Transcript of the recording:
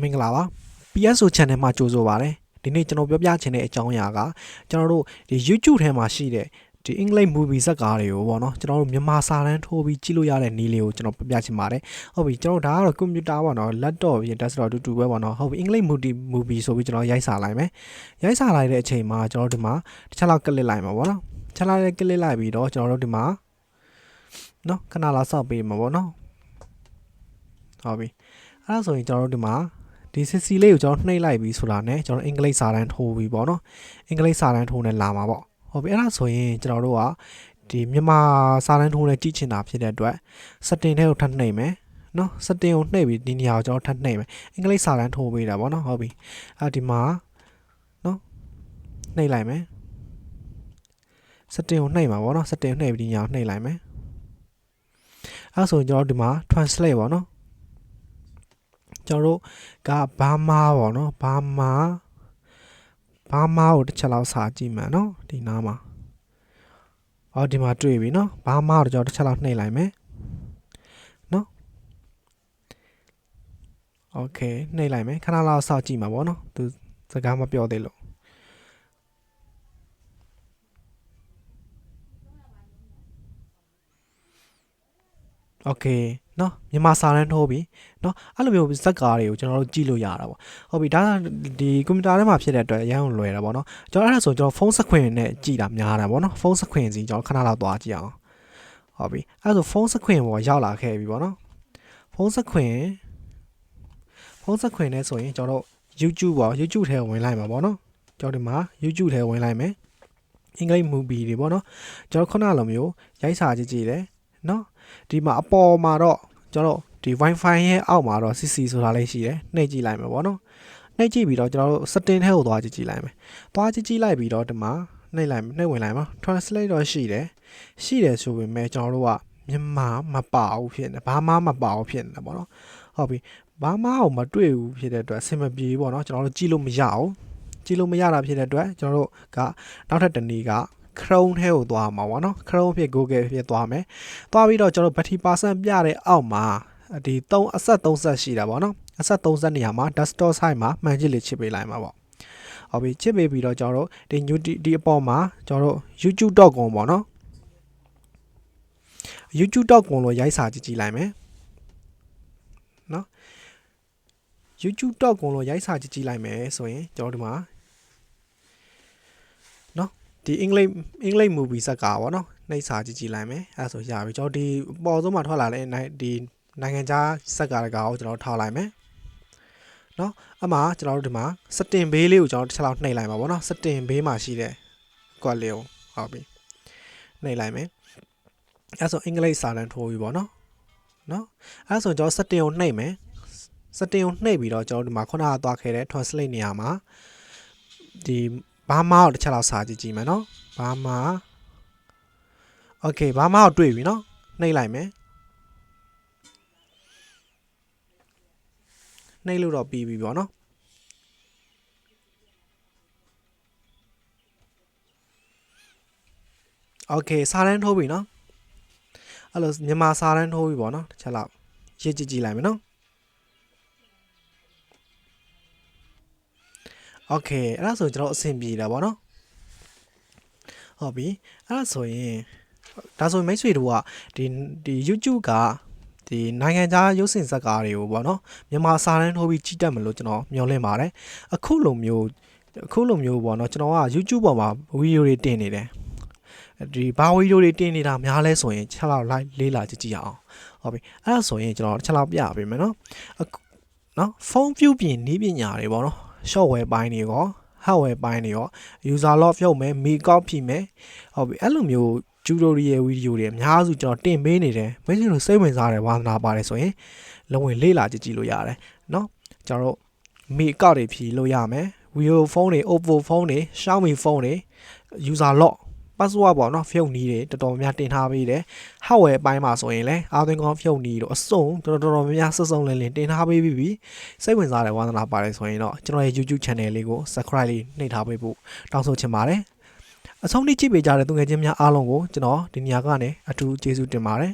မင်္ဂလာပါ PSO channel မှာကြိုဆိုပါရစေဒီနေ့ကျွန်တော်ပြောပြချင်တဲ့အကြောင်းအရာကကျွန်တော်တို့ဒီ YouTube ထဲမှာရှိတဲ့ဒီ English movie ဇာတ်ကားတွေကိုပေါ့နော်ကျွန်တော်တို့မြန်မာစာတန်းထိုးပြီးကြည့်လို့ရတဲ့နည်းလေးကိုကျွန်တော်ပြပြချင်ပါတယ်ဟုတ်ပြီကျွန်တော်ဒါကတော့ကွန်ပျူတာပေါ့နော် laptop ပြင် desktop တူတူပဲပေါ့နော်ဟုတ်ပြီ English movie movie ဆိုပြီးကျွန်တော်ရိုက်စာလိုက်မယ်ရိုက်စာလိုက်တဲ့အချိန်မှာကျွန်တော်တို့ဒီမှာတစ်ချက်လောက်ကလစ်လိုက်မှာပေါ့နော်တစ်ချက်လောက်ကလစ်လိုက်ပြီးတော့ကျွန်တော်တို့ဒီမှာနော်ခဏလောက်စောက်ပေးမှာပေါ့နော်ဟုတ်ပြီအဲ့ဒါဆိုရင်ကျွန်တော်တို့ဒီမှာ ဒီစစ်စီလေးကိုကျွန်တော်နှိပ်လိုက်ပြီဆိုတာနဲ့ကျွန်တော်အင်္ဂလိပ်စာတန်းထိုးပြီပေါ့နော်အင်္ဂလိပ်စာတန်းထိုးနဲ့လာမှာပေါ့ဟုတ်ပြီအဲ့ဒါဆိုရင်ကျွန်တော်တို့ကဒီမြန်မာစာတန်းထိုးနဲ့ကြည့်ချင်တာဖြစ်တဲ့အတွက် setting ထဲကိုထပ်နှိပ်မယ်နော် setting ကိုနှိပ်ပြီးဒီနေရာကိုကျွန်တော်ထပ်နှိပ်မယ်အင်္ဂလိပ်စာတန်းထိုးပေးတာပေါ့နော်ဟုတ်ပြီအဲ့ဒီမှာနော်နှိပ်လိုက်မယ် setting ကိုနှိပ်မှာပေါ့နော် setting ကိုနှိပ်ပြီးဒီနေရာကိုနှိပ်လိုက်မယ်အဲ့ဒါဆိုရင်ကျွန်တော်တို့ဒီမှာ translate ပေါ့နော် ကျွန်တော်တို့ ကဘာမာပေါ့နော်ဘာမာဘာမာကိုတစ်ချက်လောက်စာကြည့်မှန်နော်ဒီနားမှာဟောဒီမှာတွေ့ပြီနော်ဘာမာကိုကျွန်တော်တစ်ချက်လောက်နှိပ်လိုက်မယ်နော်โอเคနှိပ်လိုက်မယ်ခဏလောက်စောင့်ကြည့်မှာပေါ့နော်သူစကားမပြောသေးလို့ โอเคနော်မြန်မာစာတန်းထိုးပြီ เนาะအဲ့လိုမျိုးဇက်ကားတွေကိုကျွန်တော်တို့ကြည့်လို့ရတာပေါ့ဟုတ်ပြီဒါကဒီကွန်ပျူတာထဲမှာဖြစ်တဲ့အတွက်အရင်ကလွယ်တာပေါ့နော်ကျွန်တော်အဲ့ဒါဆိုကျွန်တော်ဖုန်းစခွင့်နဲ့ကြည့်တာများတာပေါ့နော်ဖုန်းစခွင့်စီကျွန်တော်ခဏလောက်သွားကြည့်အောင်ဟုတ်ပြီအဲ့ဒါဆိုဖုန်းစခွင့်ပေါ်ရောက်လာခဲ့ပြီပေါ့နော်ဖုန်းစခွင့်ဖုန်းစခွင့်နဲ့ဆိုရင်ကျွန်တော်တို့ YouTube ပေါ့ YouTube ထဲဝင်လိုက်မှာပေါ့နော်ကျွန်တော်ဒီမှာ YouTube ထဲဝင်လိုက်မယ်အင်္ဂလိပ် movie တွေပေါ့နော်ကျွန်တော်ခုနလိုမျိုးရိုက်စာကြည့်ကြည့်တယ်နော် ဒီမှာအပေါ်မှာတော့ကျွန်တော်ဒီ Wi-Fi ရဲ့အောက်မှာတော့ CC ဆိုတာလေးရှိတယ်နှိပ်ကြည့်လိုက်မယ်ပေါ့နော်နှိပ်ကြည့်ပြီးတော့ကျွန်တော်တို့ setting ထဲကိုသွားကြည့်ကြည့်လိုက်မယ်သွားကြည့်ကြည့်လိုက်ပြီးတော့ဒီမှာနှိပ်လိုက်နှိပ်ဝင်လိုက်မှာ translate တော့ရှိတယ်ရှိတယ်ဆိုပေမဲ့ကျွန်တော်တို့ကမြန်မာမပါဘူးဖြစ်နေဘာမှမပါဘူးဖြစ်နေပေါ့နော်ဟုတ်ပြီဘာမှအောင်မတွေ့ဘူးဖြစ်တဲ့အတွက်အဆင်မပြေဘူးပေါ့နော်ကျွန်တော်တို့ကြည့်လို့မရအောင်ကြည့်လို့မရတာဖြစ်တဲ့အတွက်ကျွန်တော်တို့ကနောက်ထပ်တစ်နည်းက Chrome ထဲကိုသွားမှာပေါ့နော် Chrome ဖြစ် Google ဖြစ်သွားမယ်။သွားပြီးတော့ကျွန်တော် battery percent ပြတဲ့အောက်မှာဒီ3အဆက်3ဆက်ရှိတာပေါ့နော်။အဆက်3ဆက်နေရာမှာ desktop site မှာမှန်ကြည့်လေးချစ်ပေးလိုက်မှာပေါ့။ဟုတ်ပြီချစ်ပေးပြီးတော့ကျွန်တော်တို့ဒီ new ဒီအပေါ်မှာကျွန်တော်တို့ youtube.com ပေါ့နော်။ youtube.com လို့ရိုက်စာကြည့်ကြည့်လိုက်မယ်။နော် youtube.com လို့ရိုက်စာကြည့်ကြည့်လိုက်မယ်ဆိုရင်ကျွန်တော်ဒီမှာ ဒီ English English movie ဇာတ်ကားပေါ့နော်နှိပ်စာကြည့်ကြည့်လိုက်မယ်အဲဒါဆိုရပြီကျွန်တော်ဒီအပေါ်ဆုံးမှာထွက်လာတဲ့နိုင်ဒီနိုင်ငံခြားဇာတ်ကားတကားကိုကျွန်တော်ထားလိုက်မယ်နော်အမှကျွန်တော်တို့ဒီမှာ setting ဘေးလေးကိုကျွန်တော်တစ်ချက်လောက်နှိပ်လိုက်ပါပေါ့နော် setting ဘေးမှာရှိတဲ့ကွက်လေးကိုဟုတ်ပြီနှိပ်လိုက်မယ်အဲဆိုအင်္ဂလိပ်စာတန်းထိုးပြီပေါ့နော်နော်အဲဆိုကျွန်တော် setting ကိုနှိပ်မယ် setting ကိုနှိပ်ပြီးတော့ကျွန်တော်ဒီမှာခုနကသွားခဲ့တဲ့ translate နေရာမှာဒီ ဘာမာကိုတစ်ချက်လောက်စာကြည့်ကြည့်မယ်နော်ဘာမာโอเคဘာမာကိုတွေ့ပြီနော်နှိပ်လိုက်မယ်နှိပ်လို့တော့ပြီးပြီပေါ့နော်โอเคစာတန်းထိုးပြီနော်အဲ့လိုမြန်မာစာတန်းထိုးပြီပေါ့နော်တစ်ချက်လောက်ရေးကြည့်ကြည့်လိုက်မယ်နော် โอเคအဲ့ဒါဆိုကျွန်တော်အဆင်ပြေတာပေါ့နော်ဟုတ်ပြီအဲ့ဒါဆိုရင်ဒါဆိုမိတ်ဆွေတို့ကဒီဒီ YouTube ကဒီနိုင်ငံခြားရုပ်စင်ဇာတ်ကားတွေကိုပေါ့နော်မြန်မာစာတန်းထိုးပြီးကြည့်တတ်မလို့ကျွန်တော်မျှော်လင့်ပါတယ်အခုလိုမျိုးအခုလိုမျိုးပေါ့နော်ကျွန်တော်က YouTube ပေါ်မှာဗီဒီယိုတွေတင်နေတယ်ဒီဘာဗီဒီယိုတွေတင်နေတာများလဲဆိုရင်ချက်လောက် like လေးလာကြည့်ကြည့်အောင်ဟုတ်ပြီအဲ့ဒါဆိုရင်ကျွန်တော်ချက်လောက်ပြပေးမယ်နော်အခုနော်ဖုန်း view ပြင်နည်းပညာတွေပေါ့နော် software ပိုင်းတွေရော hardware ပိုင်းတွေရော user log ဖြုတ်မယ် make up ဖြည့်မယ်ဟုတ်ပြီအဲ့လိုမျိုး tutorial video တွေအများစုကျွန်တော်တင်ပေးနေတယ်မိတ်ဆွေတို့စိတ်ဝင်စားတယ်ဝါသနာပါတယ်ဆိုရင်လုံးဝလေ့လာကြည့်ကြည့်လို့ရတယ်เนาะကျွန်တော်တို့ make up တွေဖြည့်လို့ရမယ် vivo phone တွေ oppo phone တွေ xiaomi phone တွေ user log password ပေါ့နော်ဖြုတ်နည်းတွေတော်တော်များများတင်ထားပေးတယ် hardware အပိုင်းမှာဆိုရင်လည်းအာသွင်းကောင်းဖြုတ်နည်းတို့အစုံတော်တော်တော်များများစစုံလင်းလင်းတင်ထားပေးပြီးပြီစိတ်ဝင်စားတဲ့ဝါသနာပါတယ်ဆိုရင်တော့ကျွန်တော်ရဲ့ YouTube channel လေးကို subscribe လေးနှိပ်ထားပေးဖို့တောင်းဆိုချင်ပါတယ်အဆုံးထိကြည့်ပေးကြတဲ့သူငယ်ချင်းများအားလုံးကိုကျွန်တော်ဒီနေရာကနေအထူးကျေးဇူးတင်ပါတယ်